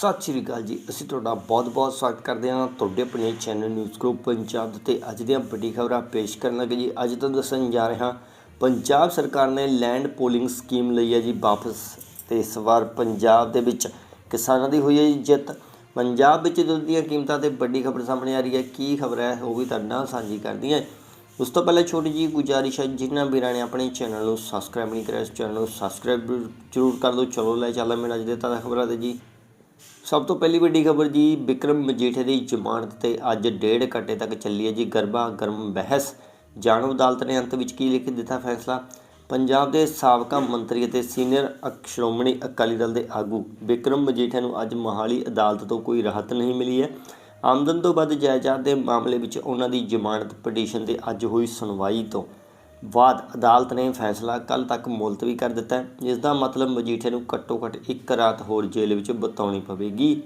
ਸਤਿ ਸ਼੍ਰੀ ਅਕਾਲ ਜੀ। ਅਸੀਂ ਤੁਹਾਡਾ ਬਹੁਤ-ਬਹੁਤ ਸਵਾਗਤ ਕਰਦੇ ਹਾਂ। ਤੁਹਾਡੇ ਆਪਣੇ ਚੈਨਲ ਨਿਊਜ਼ ਗਰੁੱਪ ਪੰਜਾਬ ਤੇ ਅੱਜ ਦੀਆਂ ਵੱਡੀ ਖਬਰਾਂ ਪੇਸ਼ ਕਰਨ ਲੱਗੇ ਜੀ। ਅੱਜ ਤੋਂ ਦੱਸਣ ਜਾ ਰਹੇ ਹਾਂ, ਪੰਜਾਬ ਸਰਕਾਰ ਨੇ ਲੈਂਡ ਪੋਲਿੰਗ ਸਕੀਮ ਲਈ ਹੈ ਜੀ ਵਾਪਸ। ਤੇ ਇਸ ਵਾਰ ਪੰਜਾਬ ਦੇ ਵਿੱਚ ਕਿਸਾਨਾਂ ਦੀ ਹੋਈ ਹੈ ਜੀ ਜਿੱਤ। ਪੰਜਾਬ ਵਿੱਚ ਦੁੱਧ ਦੀਆਂ ਕੀਮਤਾਂ ਤੇ ਵੱਡੀ ਖਬਰ ਸਾਹਮਣੇ ਆ ਰਹੀ ਹੈ, ਕੀ ਖਬਰ ਹੈ ਉਹ ਵੀ ਤੁਹਾਡੇ ਨਾਲ ਸਾਂਝੀ ਕਰਦੀ ਹਾਂ। ਉਸ ਤੋਂ ਪਹਿਲਾਂ ਛੋਟੀ ਜੀ ਗੁਜ਼ਾਰਿਸ਼ ਹੈ, ਜਿਨ੍ਹਾਂ ਵੀਰਾਂ ਨੇ ਆਪਣੇ ਚੈਨਲ ਨੂੰ ਸਬਸਕ੍ਰਾਈਬ ਨਹੀਂ ਕਰਿਆ, ਇਸ ਚੈਨਲ ਨੂੰ ਸਬਸਕ੍ਰਾਈਬ ਜ਼ਰੂਰ ਕਰ ਦਿਓ ਚਲੋ ਲੈ ਚੱਲਾਂ ਮੇਰਾ ਅੱਜ ਦੇ ਤਾਜ਼ਾ ਖਬਰਾਂ ਤੇ ਜੀ। ਸਭ ਤੋਂ ਪਹਿਲੀ ਵੱਡੀ ਖਬਰ ਜੀ ਵਿਕਰਮ ਮਜੀਠੇ ਦੀ ਜ਼ਮਾਨਤ ਤੇ ਅੱਜ ਡੇਢ ਘੰਟੇ ਤੱਕ ਚੱਲੀ ਹੈ ਜੀ। ਗਰਬਾ ਗਰਮ ਬਹਿਸ। ਜਾਣੋ ਅਦਾਲਤ ਨੇ ਅੰਤ ਵਿੱਚ ਕੀ ਲਿਖ ਦਿੱਤਾ ਫੈਸਲਾ? ਪੰਜਾਬ ਦੇ ਸਾਬਕਾ ਮੰਤਰੀ ਅਤੇ ਸੀਨੀਅਰ ਅਕ- ਸ਼੍ਰੋਮਣੀ ਅਕਾਲੀ ਦਲ ਦੇ ਆਗੂ ਵਿਕਰਮ ਮਜੀਠੇ ਨੂੰ ਅੱਜ ਮੋਹਾਲੀ ਅਦਾਲਤ ਤੋਂ ਕੋਈ ਰਾਹਤ ਨਹੀਂ ਮਿਲੀ ਹੈ। ਆਮਦਨ ਤੋਂ ਵੱਧ ਜਾਇਦਾਦ ਦੇ ਮਾਮਲੇ ਵਿੱਚ ਉਹਨਾਂ ਦੀ ਜ਼ਮਾਨਤ ਪਟੀਸ਼ਨ ਤੇ ਅੱਜ ਹੋਈ ਸੁਣਵਾਈ ਤੋਂ ਬਾਅਦ ਅਦਾਲਤ ਨੇ ਫੈਸਲਾ ਕੱਲ ਤੱਕ ਮੁਲਤਵੀ ਕਰ ਦਿੱਤਾ ਜਿਸ ਦਾ ਮਤਲਬ ਮਜੀਠੇ ਨੂੰ ਘੱਟੋ-ਘੱਟ ਇੱਕ ਰਾਤ ਹੋਰ ਜੇਲ੍ਹ ਵਿੱਚ ਬਿਤਾਉਣੀ ਪਵੇਗੀ।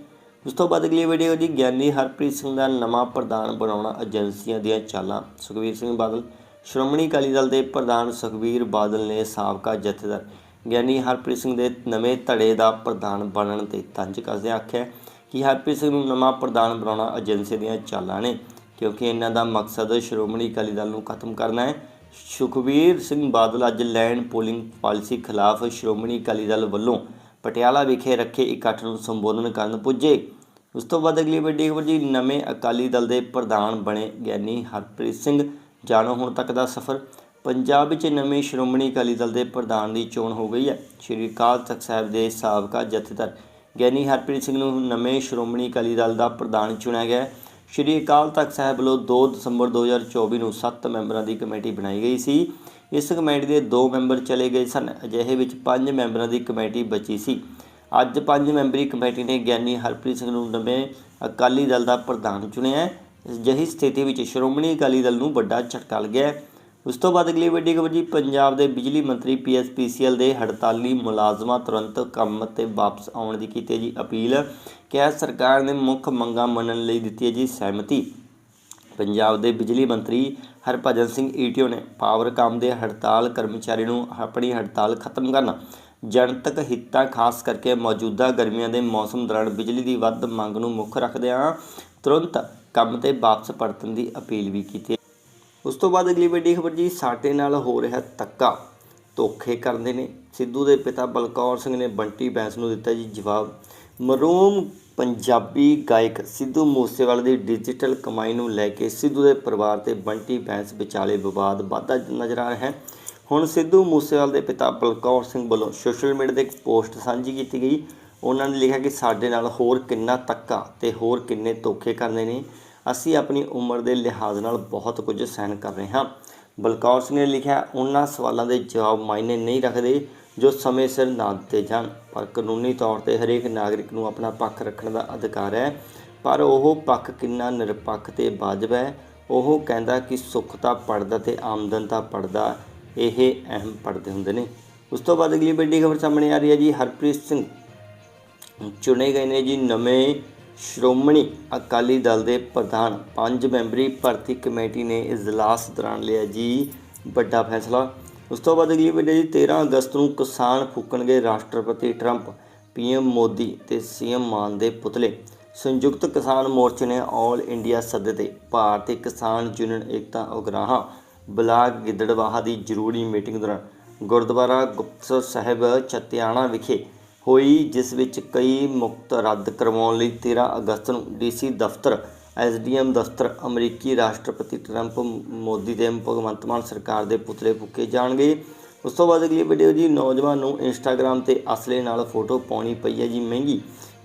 ਉਸ ਤੋਂ ਬਾਅਦ ਅਗਲੀ ਵੀਡੀਓ ਜੀ, ਗਿਆਨੀ ਹਰਪ੍ਰੀਤ ਸਿੰਘ ਦਾ ਨਵਾਂ ਪ੍ਰਧਾਨ ਬਣਾਉਣਾ ਏਜੰਸੀਆਂ ਦੀਆਂ ਚਾਲਾਂ। ਸੁਖਬੀਰ ਸਿੰਘ ਬਾਦਲ, ਸ਼੍ਰੋਮਣੀ ਅਕਾਲੀ ਦਲ ਦੇ ਪ੍ਰਧਾਨ ਸੁਖਬੀਰ ਬਾਦਲ ਨੇ ਸਾਬਕਾ ਜਥੇਦਾਰ ਗਿਆਨੀ ਹਰਪ੍ਰੀਤ ਸਿੰਘ ਦੇ ਨਵੇਂ ਧੜੇ ਦਾ ਪ੍ਰਧਾਨ ਬਣਨ ਤੇ ਤੰਜ ਕੱਸਦਿਆਂ ਆਖਿਆ ਕਿ ਹਰਪ੍ਰੀਤ ਸਿੰਘ ਨੂੰ ਨਵਾਂ ਪ੍ਰਧਾਨ ਬਣਾਉਣਾ ਏਜੰਸੀ ਦੀਆਂ ਚਾਲਾਂ ਨੇ, ਕਿਉਂਕਿ ਇਹਨਾਂ ਦਾ ਮਕਸਦ ਸ਼੍ਰੋਮਣੀ ਅਕਾਲੀ ਦਲ ਨੂੰ ਖਤਮ ਕਰਨਾ ਹੈ। ਸੁਖਬੀਰ ਸਿੰਘ ਬਾਦਲ ਅੱਜ ਲੈਂਡ ਪੋਲਿੰਗ ਪਾਲਿਸੀ ਖਿਲਾਫ ਸ਼੍ਰੋਮਣੀ ਅਕਾਲੀ ਦਲ ਵੱਲੋਂ ਪਟਿਆਲਾ ਵਿਖੇ ਰੱਖੇ ਇਕੱਠ ਨੂੰ ਸੰਬੋਧਨ ਕਰਨ ਪੁੱਜੇ। ਉਸ ਤੋਂ ਬਾਅਦ ਅਗਲੀ ਵੱਡੀ ਖਬਰ ਜੀ, ਨਵੇਂ ਅਕਾਲੀ ਦਲ ਦੇ ਪ੍ਰਧਾਨ ਬਣੇ ਗਿਆਨੀ ਹਰਪ੍ਰੀਤ ਸਿੰਘ ਜਾਣੋ ਹੁਣ ਤੱਕ ਦਾ ਸਫ਼ਰ। ਪੰਜਾਬ ਵਿੱਚ ਨਵੇਂ ਸ਼੍ਰੋਮਣੀ ਅਕਾਲੀ ਦਲ ਦੇ ਪ੍ਰਧਾਨ ਦੀ ਚੋਣ ਹੋ ਗਈ ਹੈ। ਸ਼੍ਰੀ ਅਕਾਲ ਤਖਤ ਸਾਹਿਬ ਦੇ ਸਾਬਕਾ ਜਥੇਦਾਰ ਗਿਆਨੀ ਹਰਪ੍ਰੀਤ ਸਿੰਘ ਨੂੰ ਨਵੇਂ ਸ਼੍ਰੋਮਣੀ ਅਕਾਲੀ ਦਲ ਦਾ ਪ੍ਰਧਾਨ ਚੁਣਿਆ ਗਿਆ ਹੈ। ਸ਼੍ਰੀ ਅਕਾਲ ਤਖਤ ਸਾਹਿਬ ਵੱਲੋਂ 2 ਦਸੰਬਰ 2024 ਨੂੰ 7 ਮੈਂਬਰਾਂ ਦੀ ਕਮੇਟੀ ਬਣਾਈ ਗਈ ਸੀ। ਇਸ ਕਮੇਟੀ ਦੇ 2 ਮੈਂਬਰ ਚਲੇ ਗਏ ਸਨ, ਅਜਿਹੇ ਵਿੱਚ 5 ਮੈਂਬਰਾਂ ਦੀ ਕਮੇਟੀ ਬਚੀ ਸੀ। ਅੱਜ 5 ਮੈਂਬਰੀ ਕਮੇਟੀ ਨੇ ਗਿਆਨੀ ਹਰਪ੍ਰੀਤ ਸਿੰਘ ਨੂੰ ਨਵੇਂ ਅਕਾਲੀ ਦਲ ਦਾ ਪ੍ਰਧਾਨ ਚੁਣਿਆ ਹੈ। ਅਜਿਹੀ ਸਥਿਤੀ ਵਿੱਚ ਸ਼੍ਰੋਮਣੀ ਅਕਾਲੀ ਦਲ ਨੂੰ ਵੱਡਾ ਝਟਕਾ ਲੱਗਿਆ ਉਸ ਤੋਂ ਬਾਅਦ ਅਗਲੀ ਵੱਡੀ ਖਬਰ ਜੀ, ਪੰਜਾਬ ਦੇ ਬਿਜਲੀ ਮੰਤਰੀ ਪੀਐਸਪੀਸੀਐਲ ਦੇ ਹੜਤਾਲੀ ਮੁਲਾਜ਼ਮਾਂ ਤੁਰੰਤ ਕੰਮ ਤੇ ਵਾਪਸ ਆਉਣ ਦੀ ਕੀਤੀ ਜੀ ਅਪੀਲ। ਕਿਹਾ ਸਰਕਾਰ ਨੇ ਮੁੱਖ ਮੰਗਾਂ ਮੰਨਣ ਲਈ ਦਿੱਤੀ ਹੈ ਜੀ ਸਹਿਮਤੀ। ਪੰਜਾਬ ਦੇ ਬਿਜਲੀ ਮੰਤਰੀ ਹਰਭਜਨ ਸਿੰਘ ਈਟੀਓ ਨੇ ਪਾਵਰਕਾਮ ਦੇ ਹੜਤਾਲ ਕਰਮਚਾਰੀ ਨੂੰ ਆਪਣੀ ਹੜਤਾਲ ਖਤਮ ਕਰਨਾ, ਜਨਤਕ ਹਿੱਤਾਂ ਖਾਸ ਕਰਕੇ ਮੌਜੂਦਾ ਗਰਮੀਆਂ ਦੇ ਮੌਸਮ ਦੌਰਾਨ ਬਿਜਲੀ ਦੀ ਵੱਧ ਮੰਗ ਨੂੰ ਮੁੱਖ ਰੱਖਦਿਆਂ ਤੁਰੰਤ ਕੰਮ ਤੇ ਵਾਪਸ ਪਰਤਣ ਦੀ ਅਪੀਲ ਵੀ ਕੀਤੀ ਉਸ ਤੋਂ ਬਾਅਦ ਅਗਲੀ ਵੱਡੀ ਖਬਰ ਜੀ, ਸਾਡੇ ਨਾਲ ਹੋ ਰਿਹਾ ਤੱਕਾ ਧੋਖੇ ਕਰਦੇ ਨੇ। ਸਿੱਧੂ ਦੇ ਪਿਤਾ ਬਲਕੌਰ ਸਿੰਘ ਨੇ ਬੰਟੀ ਬੈਂਸ ਨੂੰ ਦਿੱਤਾ ਜੀ ਜਵਾਬ। ਮਰੂਮ ਪੰਜਾਬੀ ਗਾਇਕ ਸਿੱਧੂ ਮੂਸੇਵਾਲੇ ਦੀ ਡਿਜੀਟਲ ਕਮਾਈ ਨੂੰ ਲੈ ਕੇ ਸਿੱਧੂ ਦੇ ਪਰਿਵਾਰ ਤੇ ਬੰਟੀ ਬੈਂਸ ਵਿਚਾਲੇ ਵਿਵਾਦ ਵਾਧਾ ਨਜ਼ਰ ਆ ਰਿਹਾ ਹੈ। ਹੁਣ ਸਿੱਧੂ ਮੂਸੇਵਾਲੇ ਦੇ ਪਿਤਾ ਬਲਕੌਰ ਸਿੰਘ ਵੱਲੋਂ ਸੋਸ਼ਲ ਮੀਡੀਆ ਤੇ ਇੱਕ ਪੋਸਟ ਸਾਂਝੀ ਕੀਤੀ ਗਈ। ਉਹਨਾਂ ਨੇ ਲਿਖਿਆ ਕਿ ਸਾਡੇ ਨਾਲ ਹੋਰ ਕਿੰਨਾ ਤੱਕਾ ਤੇ ਹੋਰ ਕਿੰਨੇ ਧੋਖੇ ਕਰਨੇ ਨੇ। ਅਸੀਂ ਆਪਣੀ ਉਮਰ ਦੇ ਲਿਹਾਜ਼ ਨਾਲ ਬਹੁਤ ਕੁਝ ਸਹਿਣ ਕਰ ਰਹੇ ਹਾਂ। ਬਲਕੌਰ ਸਿੰਘ ਨੇ ਲਿਖਿਆ ਉਹਨਾਂ ਸਵਾਲਾਂ ਦੇ ਜਵਾਬ ਮਾਇਨੇ ਨਹੀਂ ਰੱਖਦੇ ਜੋ ਸਮੇਂ ਸਿਰ ਨਾ ਦਿੱਤੇ ਜਾਣ। ਪਰ ਕਾਨੂੰਨੀ ਤੌਰ ਤੇ ਹਰੇਕ ਨਾਗਰਿਕ ਨੂੰ ਆਪਣਾ ਪੱਖ ਰੱਖਣ ਦਾ ਅਧਿਕਾਰ ਹੈ। ਪਰ ਉਹ ਪੱਖ ਕਿੰਨਾ ਨਿਰਪੱਖ ਤੇ ਵਾਜਬ ਹੈ? ਉਹ ਕਹਿੰਦਾ ਕਿ ਸੁੱਖ ਤਾਂ ਪੜਦਾ ਤੇ ਆਮਦਨ ਤਾਂ ਪੜਦਾ ਇਹ ਅਹਿਮ ਪੜਦੇ ਹੁੰਦੇ ਨੇ। ਉਸ ਤੋਂ ਬਾਅਦ ਅਗਲੀ ਵੱਡੀ ਖਬਰ ਸਾਹਮਣੇ ਆ ਰਹੀ ਹੈ ਜੀ, ਹਰਪ੍ਰੀਤ ਸਿੰਘ। ਚੁਣੇ ਗਏ ਨੇ ਜੀ ਨਵੇਂ ਸ਼੍ਰੋਮਣੀ ਅਕਾਲੀ ਦਲ ਦੇ ਪ੍ਰਧਾਨ ਪੰਜ ਮੈਂਬਰੀ ਭਰਤੀ ਕਮੇਟੀ ਨੇ ਇਜਲਾਸ ਦੌਰਾਨ ਲਿਆ ਜੀ ਵੱਡਾ ਫੈਸਲਾ। ਉਸ ਤੋਂ ਬਾਅਦ ਅਗਲੀ ਵੀਡੀਓ ਜੀ 13 ਅਗਸਤ ਨੂੰ ਕਿਸਾਨ ਫੂਕਣਗੇ ਰਾਸ਼ਟਰਪਤੀ ਟਰੰਪ, ਪੀਐਮ ਮੋਦੀ ਤੇ ਸੀਐਮ ਮਾਨ ਦੇ ਪੁਤਲੇ। ਸੰਯੁਕਤ ਕਿਸਾਨ ਮੋਰਚੇ ਨੇ ਆਲ ਇੰਡੀਆ ਸੱਦੇ ਤੇ ਭਾਰਤੀ ਕਿਸਾਨ ਯੂਨੀਅਨ ਏਕਤਾ ਉਗਰਾਹਾਂ, ਬਲਾਕ ਗਿੱਦੜਵਾਹਾ ਦੀ ਜ਼ਰੂਰੀ ਮੀਟਿੰਗ ਦੌਰਾਨ ਗੁਰਦੁਆਰਾ ਗੁਪਤਸਰ ਸਾਹਿਬ ਚਤਿਆਣਾ ਵਿਖੇ ਹੋਈ, ਜਿਸ ਵਿੱਚ ਕਈ ਮੁਕਤ ਰੱਦ ਕਰਵਾਉਣ ਲਈ 13 ਅਗਸਤ ਨੂੰ ਡੀਸੀ ਦਫ਼ਤਰ ਐਸਡੀਐਮ ਦਫ਼ਤਰ, ਅਮਰੀਕੀ ਰਾਸ਼ਟਰਪਤੀ ਟਰੰਪ, ਮੋਦੀ ਤੇ ਭਗਵੰਤ ਮਾਨ ਸਰਕਾਰ ਦੇ ਪੁਤਲੇ ਫੂਕੇ ਜਾਣਗੇ। ਉਸ ਤੋਂ ਬਾਅਦ ਅਗਲੀ ਵੀਡੀਓ ਜੀ, ਨੌਜਵਾਨ ਨੂੰ ਇੰਸਟਾਗ੍ਰam ਤੇ ਅਸਲੇ ਨਾਲ ਫੋਟੋ ਪਾਉਣੀ ਪਈ ਹੈ ਜੀ, ਮਹਿੰਗੀ।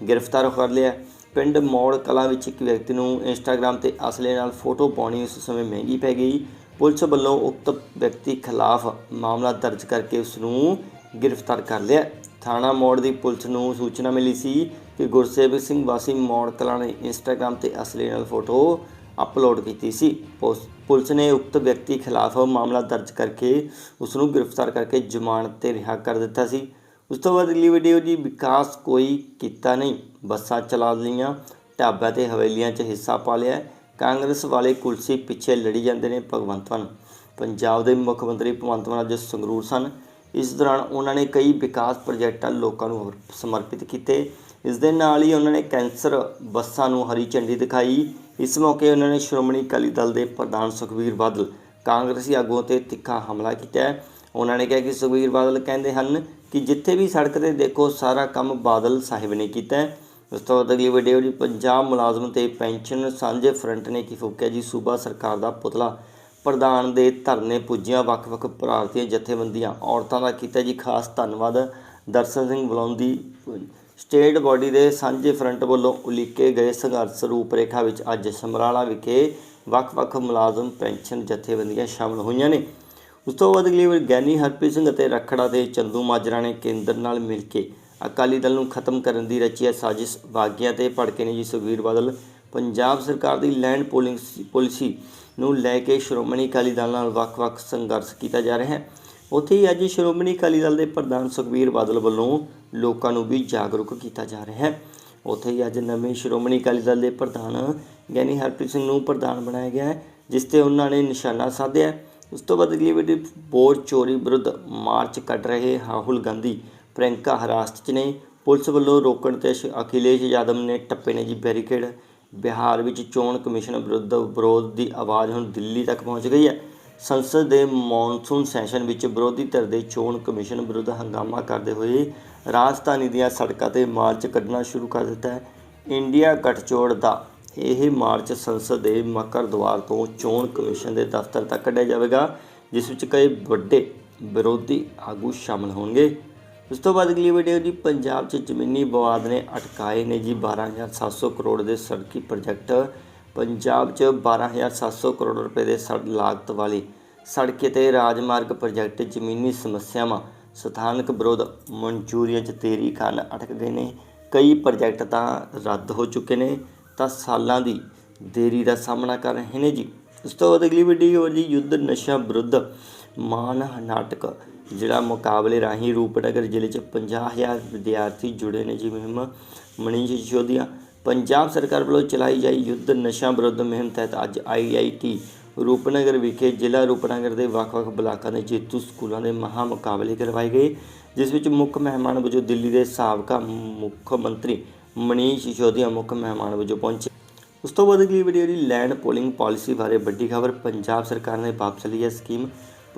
ਗ੍ਰਿਫਤਾਰ ਕਰ ਲਿਆ। ਪਿੰਡ ਮੌੜ ਕਲਾਂ ਵਿੱਚ ਇੱਕ ਵਿਅਕਤੀ ਨੂੰ ਇੰਸਟਾਗ੍ਰam ਤੇ ਅਸਲੇ ਨਾਲ ਫੋਟੋ ਪਾਉਣੀ ਉਸ ਸਮੇਂ ਮਹਿੰਗੀ ਪੈ ਗਈ। ਪੁਲਿਸ ਵੱਲੋਂ ਉਕਤ ਵਿਅਕਤੀ ਖਿਲਾਫ ਮਾਮਲਾ ਦਰਜ ਕਰਕੇ ਉਸ ਨੂੰ ਗ੍ਰਿਫਤਾਰ ਕਰ ਲਿਆ। ਥਾਣਾ ਮੋੜ ਦੀ ਪੁਲਿਸ ਨੂੰ ਸੂਚਨਾ ਮਿਲੀ ਸੀ ਕਿ ਗੁਰਸੇਵਕ ਸਿੰਘ ਵਾਸੀ ਮੋੜ ਕਲਾਂ ਨੇ ਇੰਸਟਾਗ੍ਰam ਤੇ ਅਸਲੀ ਨਾਲ ਫੋਟੋ ਅਪਲੋਡ ਕੀਤੀ ਸੀ। ਪੁਸ- ਪੁਲਿਸ ਨੇ ਉਕਤ ਵਿਅਕਤੀ ਖਿਲਾਫ ਮਾਮਲਾ ਦਰਜ ਕਰਕੇ ਉਸ ਨੂੰ ਗ੍ਰਿਫਤਾਰ ਕਰਕੇ ਜ਼ਮਾਨਤ ਤੇ ਰਿਹਾ ਕਰ ਦਿੱਤਾ ਸੀ। ਉਸ ਤੋਂ ਬਾਅਦ ਅਗਲੀ ਵੀਡੀਓ ਜੀ, ਵਿਕਾਸ ਕੋਈ ਕੀਤਾ ਨਹੀਂ। ਬੱਸਾਂ ਚਲਾ ਲਈਆਂ, ਢਾਬਿਆਂ ਤੇ ਹਵੇਲੀਆਂ 'ਚ ਹਿੱਸਾ ਪਾ ਲਿਆ। ਕਾਂਗਰਸ ਵਾਲੇ ਕੁਲਸੀ ਪਿੱਛੇ ਲੜੀ ਜਾਂਦੇ ਨੇ ਭਗਵੰਤ ਮਾਨ। ਪੰਜਾਬ ਦੇ ਮੁੱਖ ਮੰਤਰੀ ਭਗਵੰਤ ਮਾਨ ਅੱਜ ਸੰਗਰੂਰ ਸਨ। ਇਸ ਦੌਰਾਨ ਉਹਨਾਂ ਨੇ ਕਈ ਵਿਕਾਸ ਪ੍ਰੋਜੈਕਟਾਂ ਲੋਕਾਂ ਨੂੰ ਸਮਰਪਿਤ ਕੀਤੇ। ਇਸ ਦੇ ਨਾਲ ਹੀ ਉਹਨਾਂ ਨੇ ਕੈਂਸਰ ਬੱਸਾਂ ਨੂੰ ਹਰੀ ਝੰਡੀ ਦਿਖਾਈ। ਇਸ ਮੌਕੇ ਉਹਨਾਂ ਨੇ ਸ਼੍ਰੋਮਣੀ ਅਕਾਲੀ ਦਲ ਦੇ ਪ੍ਰਧਾਨ ਸੁਖਬੀਰ ਬਾਦਲ, ਕਾਂਗਰਸੀ ਆਗੂਆਂ ਤੇ ਤਿੱਖਾ ਹਮਲਾ ਕੀਤਾ। ਉਹਨਾਂ ਨੇ ਕਿਹਾ ਕਿ ਸੁਖਬੀਰ ਬਾਦਲ ਕਹਿੰਦੇ ਹਨ ਕਿ ਜਿੱਥੇ ਵੀ ਸੜਕ ਤੇ ਦੇਖੋ, ਸਾਰਾ ਕੰਮ ਬਾਦਲ ਸਾਹਿਬ ਨੇ ਕੀਤਾ ਉਸ ਤੋਂ ਬਾਅਦ ਅਗਲੀ ਵੀਡੀਓ ਜੀ ਪੰਜਾਬ ਮੁਲਾਜ਼ਮ ਤੇ ਪੈਨਸ਼ਨ ਸਾਂਝੇ ਫਰੰਟ ਨੇ ਕੀ ਫੂਕਿਆ ਜੀ, ਸੂਬਾ ਸਰਕਾਰ ਦਾ ਪੁਤਲਾ। ਪ੍ਰਧਾਨ ਦੇ ਧਰਨੇ ਪੁੱਜੀਆਂ ਵੱਖ-ਵੱਖ ਭਾਰਤੀਆਂ ਜਥੇਬੰਦੀਆਂ। ਔਰਤਾਂ ਦਾ ਕੀਤਾ ਜੀ ਖਾਸ ਧੰਨਵਾਦ। ਦਰਸ਼ਨ ਸਿੰਘ ਬਲੌਂਦੀ ਸਟੇਟ ਬਾਡੀ ਦੇ ਸਾਂਝੇ ਫਰੰਟ ਵੱਲੋਂ ਉਲੀਕੇ ਗਏ ਸੰਘਰਸ਼ ਰੂਪਰੇਖਾ ਵਿੱਚ ਅੱਜ ਸਮਰਾਲਾ ਵਿਖੇ ਵੱਖ-ਵੱਖ ਮੁਲਾਜ਼ਮ, ਪੈਨਸ਼ਨ ਜਥੇਬੰਦੀਆਂ ਸ਼ਾਮਲ ਹੋਈਆਂ ਨੇ। ਉਸ ਤੋਂ ਬਾਅਦ ਅਗਲੀ ਵਾਰ ਗਿਆਨੀ ਹਰਪ੍ਰੀਤ ਸਿੰਘ ਅਤੇ ਰਖੜਾ ਦੇ ਚੰਦੂ ਮਾਜਰਾ ਨੇ ਕੇਂਦਰ ਨਾਲ ਮਿਲ ਕੇ ਅਕਾਲੀ ਦਲ ਨੂੰ ਖਤਮ ਕਰਨ ਦੀ ਰਚੀ ਹੈ ਸਾਜ਼ਿਸ਼। ਬਾਗੀਆਂ ਤੇ ਭੜਕੇ ਨੇ ਜੀ ਸੁਖਬੀਰ ਬਾਦਲ ਪੰਜਾਬ ਸਰਕਾਰ ਦੀ ਲੈਂਡ ਪੋਲਿੰਗ ਪਾਲਿਸੀ ਨੂੰ ਲੈ ਕੇ ਸ਼੍ਰੋਮਣੀ ਅਕਾਲੀ ਦਲ ਨਾਲ ਵੱਖ-ਵੱਖ ਸੰਘਰਸ਼ ਕੀਤਾ ਜਾ ਰਿਹਾ ਹੈ। ਉੱਥੇ ਹੀ ਅੱਜ ਸ਼੍ਰੋਮਣੀ ਅਕਾਲੀ ਦਲ ਦੇ ਪ੍ਰਧਾਨ ਸੁਖਬੀਰ ਬਾਦਲ ਵੱਲੋਂ ਲੋਕਾਂ ਨੂੰ ਵੀ ਜਾਗਰੂਕ ਕੀਤਾ ਜਾ ਰਿਹਾ ਹੈ। ਉੱਥੇ ਹੀ ਅੱਜ ਨਵੇਂ ਸ਼੍ਰੋਮਣੀ ਅਕਾਲੀ ਦਲ ਦੇ ਪ੍ਰਧਾਨ ਗਿਆਨੀ ਹਰਪ੍ਰੀਤ ਸਿੰਘ ਨੂੰ ਪ੍ਰਧਾਨ ਬਣਾਇਆ ਗਿਆ ਹੈ, ਜਿਸ ਤੇ ਉਹਨਾਂ ਨੇ ਨਿਸ਼ਾਨਾ ਸਾਧਿਆ ਉਸ ਤੋਂ ਬਾਅਦ ਅਗਲੀ ਵੀਡੀਓ ਬੋਰ ਚੋਰੀ ਵਿਰੁੱਧ ਮਾਰਚ ਕੱਢ ਰਹੇ ਰਾਹੁਲ ਗਾਂਧੀ ਪ੍ਰਿਅੰਕਾ ਹਰਾਸਤ 'ਚ ਨੇ। ਪੁਲਿਸ ਵੱਲੋਂ ਰੋਕਣ ਤੇ ਸ਼- ਅਖਿਲੇਸ਼ ਯਾਦਵ ਨੇ ਟੱਪੇ ਨੇ ਜੀ ਬੈਰੀਕੇਡ ਬਿਹਾਰ ਵਿੱਚ ਚੋਣ ਕਮਿਸ਼ਨ ਵਿਰੁੱਧ ਵਿਰੋਧ ਦੀ ਆਵਾਜ਼ ਹੁਣ ਦਿੱਲੀ ਤੱਕ ਪਹੁੰਚ ਗਈ ਹੈ। ਸੰਸਦ ਦੇ ਮੌਨਸੂਨ ਸੈਸ਼ਨ ਵਿੱਚ ਵਿਰੋਧੀ ਧਿਰ ਦੇ ਚੋਣ ਕਮਿਸ਼ਨ ਵਿਰੁੱਧ ਹੰਗਾਮਾ ਕਰਦੇ ਹੋਏ ਰਾਜਧਾਨੀ ਦੀਆਂ ਸੜਕਾਂ ਤੇ ਮਾਰਚ ਕੱਢਣਾ ਸ਼ੁਰੂ ਕਰ ਦਿੱਤਾ ਹੈ। ਇੰਡੀਆ ਗਠਜੋੜ ਦਾ ਇਹ ਮਾਰਚ ਸੰਸਦ ਦੇ ਮਕਰ ਦੁਆਰ ਤੋਂ ਚੋਣ ਕਮਿਸ਼ਨ ਦੇ ਦਫ਼ਤਰ ਤੱਕ ਕੱਢਿਆ ਜਾਵੇਗਾ, ਜਿਸ ਵਿੱਚ ਕਈ ਵੱਡੇ ਵਿਰੋਧੀ ਆਗੂ ਸ਼ਾਮਲ ਹੋਣਗੇ। ਉਸ ਤੋਂ ਬਾਅਦ ਅਗਲੀ ਵੀਡੀਓ ਜੀ, ਪੰਜਾਬ 'ਚ ਜ਼ਮੀਨੀ ਵਿਵਾਦ ਨੇ ਅਟਕਾਏ ਨੇ ਜੀ 12700 ਕਰੋੜ ਦੇ ਸੜਕੀ ਪ੍ਰੋਜੈਕਟ। ਪੰਜਾਬ 'ਚ 12700 ਕਰੋੜ ਰੁਪਏ ਦੇ ਸੜ, ਲਾਗਤ ਵਾਲੀ ਸੜਕੇ ਤੇ ਰਾਜਮਾਰਗ ਪ੍ਰੋਜੈਕਟ ਜ਼ਮੀਨੀ ਸਮੱਸਿਆਵਾਂ ਸਥਾਨਕ ਵਿਰੋਧ ਮਨਜ਼ੂਰੀਆਂ 'ਚ ਤੇਰੀ ਕਾਰਨ ਅਟਕ ਗਏ ਨੇ। ਕਈ ਪ੍ਰੋਜੈਕਟ ਤਾਂ ਰੱਦ ਹੋ ਚੁੱਕੇ ਨੇ, ਤਾਂ ਸਾਲਾਂ ਦੀ ਦੇਰੀ ਦਾ ਸਾਹਮਣਾ ਕਰ ਰਹੇ ਨੇ ਜੀ। ਉਸ ਤੋਂ ਬਾਅਦ ਅਗਲੀ ਵੀਡੀਓ ਹੈ ਜੀ, ਯੁੱਧ ਨਸ਼ਾ ਵਿਰੁੱਧ ਮਾਨ ਨਾਟਕ ਜਿਹੜਾ ਮੁਕਾਬਲੇ ਰਾਹੀਂ ਰੂਪਨਗਰ ਜ਼ਿਲ੍ਹੇ 'ਚ 50000 ਵਿਦਿਆਰਥੀ ਜੁੜੇ ਨੇ ਜੀ ਮੁਹਿੰਮ ਮਨੀਸ਼ ਸਿਸੋਦੀਆ ਪੰਜਾਬ ਸਰਕਾਰ ਵੱਲੋਂ ਚਲਾਈ ਜਾਈ ਯੁੱਧ ਨਸ਼ਾ ਵਿਰੁੱਧ ਮੁਹਿੰਮ ਤਹਿਤ ਅੱਜ ਆਈਆਈਟੀ ਰੂਪਨਗਰ ਵਿਖੇ ਜ਼ਿਲ੍ਹਾ ਰੂਪਨਗਰ ਦੇ ਵੱਖ-ਵੱਖ ਬਲਾਕਾਂ ਦੇ ਜੇਤੂ ਸਕੂਲਾਂ ਦੇ ਮਹਾ ਮੁਕਾਬਲੇ ਕਰਵਾਏ ਗਏ, ਜਿਸ ਵਿੱਚ ਮੁੱਖ ਮਹਿਮਾਨ ਵਜੋਂ ਦਿੱਲੀ ਦੇ ਸਾਬਕਾ ਮੁੱਖ ਮੰਤਰੀ ਮਨੀਸ਼ ਸਿਸੋਦੀਆ ਮੁੱਖ ਮਹਿਮਾਨ ਵਜੋਂ ਪਹੁੰਚੇ। ਉਸ ਤੋਂ ਬਾਅਦ ਅਗਲੀ ਵੀਡੀਓ ਦੀ ਲੈਂਡ ਪੋਲਿੰਗ ਪਾਲਿਸੀ ਬਾਰੇ ਵੱਡੀ ਖਬਰ, ਪੰਜਾਬ ਸਰਕਾਰ ਨੇ ਵਾਪਸ ਲਈ ਹੈ ਸਕੀਮ।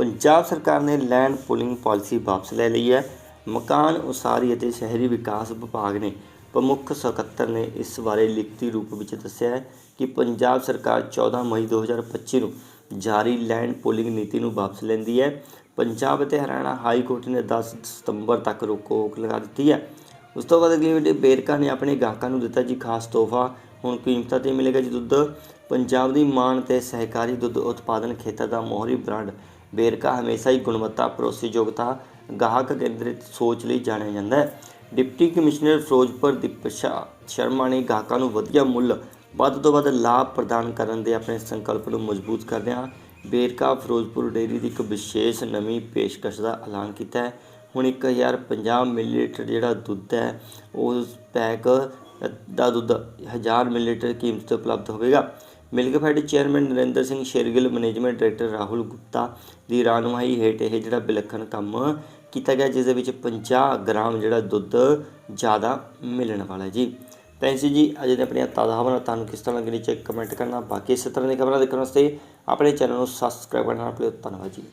ਪੰਜਾਬ ਸਰਕਾਰ ਨੇ ਲੈਂਡ ਪੋਲਿੰਗ ਪਾਲਿਸੀ ਵਾਪਸ ਲੈ ਲਈ ਹੈ। ਮਕਾਨ ਉਸਾਰੀ ਅਤੇ ਸ਼ਹਿਰੀ ਵਿਕਾਸ ਵਿਭਾਗ ਨੇ ਪ੍ਰਮੁੱਖ ਸਕੱਤਰ ਨੇ ਇਸ ਬਾਰੇ ਲਿਖਤੀ ਰੂਪ ਵਿੱਚ ਦੱਸਿਆ ਹੈ ਕਿ ਪੰਜਾਬ ਸਰਕਾਰ 14 ਮਈ 2025 ਨੂੰ ਜਾਰੀ ਲੈਂਡ ਪੋਲਿੰਗ ਨੀਤੀ ਨੂੰ ਵਾਪਸ ਲੈਂਦੀ ਹੈ। ਪੰਜਾਬ ਅਤੇ ਹਰਿਆਣਾ ਹਾਈ ਕੋਰਟ ਨੇ 10 ਸਤੰਬਰ ਤੱਕ ਰੋਕ ਲਗਾ ਦਿੱਤੀ ਹੈ। ਉਸ ਤੋਂ ਬਾਅਦ ਅਗਲੀ ਵੀਡੀਓ ਬੇਰਕਾ ਨੇ ਆਪਣੇ ਗਾਹਕਾਂ ਨੂੰ ਦਿੱਤਾ ਜੀ ਖਾਸ ਤੋਹਫਾ। ਹੁਣ ਕੀਮਤਾਂ ਤੇ ਮਿਲੇਗਾ ਜੀ ਦੁੱਧ। ਪੰਜਾਬ ਦੀ ਮਾਣ ਤੇ ਸਹਿਕਾਰੀ ਦੁੱਧ ਉਤਪਾਦਨ ਖੇਤਰ ਦਾ ਮੋਹਰੀ ਬ੍ਰਾਂਡ ਵੇਰਕਾ ਹਮੇਸ਼ਾ ਹੀ ਗੁਣਵੱਤਾ, ਭਰੋਸੇਯੋਗਤਾ, ਗਾਹਕ ਕੇਂਦਰਿਤ ਸੋਚ ਲਈ ਜਾਣਿਆ ਜਾਂਦਾ ਹੈ। ਡਿਪਟੀ ਕਮਿਸ਼ਨਰ ਫਿਰੋਜ਼ਪੁਰ ਦੀਪਸ਼ਾ ਸ਼ਰਮਾ ਨੇ ਗਾਹਕਾਂ ਨੂੰ ਵਧੀਆ ਮੁੱਲ, ਵੱਧ ਤੋਂ ਵੱਧ ਲਾਭ ਪ੍ਰਦਾਨ ਕਰਨ ਦੇ ਆਪਣੇ ਸੰਕਲਪ ਨੂੰ ਮਜ਼ਬੂਤ ਕਰਦਿਆਂ ਬੇਰਕਾ ਫਿਰੋਜ਼ਪੁਰ ਡੇਅਰੀ ਦੀ ਇੱਕ ਵਿਸ਼ੇਸ਼ ਨਵੀਂ ਪੇਸ਼ਕਸ਼ ਦਾ ਐਲਾਨ ਕੀਤਾ ਹੈ। ਹੁਣ 1050 ਮਿਲੀਲੀਟਰ ਜਿਹੜਾ ਦੁੱਧ ਹੈ, ਉਸ ਪੈਕ ਦਾ ਦੁੱਧ 1000 ਮਿਲੀਲੀਟਰ ਕੀਮਤ ਤੇ ਉਪਲਬਧ ਹੋਵੇਗਾ। Milkfed chairman Narinder Singh Shergill, management director Rahul Gupta ਦੀ ਰਾਨਮਾਈ ਹੇਠ ਇਹ ਜਿਹੜਾ ਵਿਲੱਖਣ ਕੰਮ ਕੀਤਾ ਗਿਆ, ਜਿਸ ਦੇ ਵਿੱਚ 50 ਗ੍ਰਾਮ ਜਿਹੜਾ ਦੁੱਧ ਜ਼ਿਆਦਾ ਮਿਲਣ ਵਾਲਾ ਹੈ ਜੀ। ਪੈਂਸੀ ਜੀ ਅਜੇ ਨੇ ਆਪਣੀਆਂ ਤਾਜ਼ਾ ਖਬਰਾਂ ਤੁਹਾਨੂੰ ਕਿਸ ਤਰ੍ਹਾਂ ਲੱਗੀ ਚੈੱਕ ਕਮੈਂਟ ਕਰਨਾ, ਬਾਕੀ ਇਸੇ ਤਰ੍ਹਾਂ ਦੀਆਂ ਖਬਰਾਂ ਦੇਖਣ ਵਾਸਤੇ ਆਪਣੇ ਚੈਨਲ ਨੂੰ ਸਬਸਕ੍ਰਾਈਬ ਕਰਨਾ ਆਪਣੇ ਧੰਨਵਾਦ ਜੀ।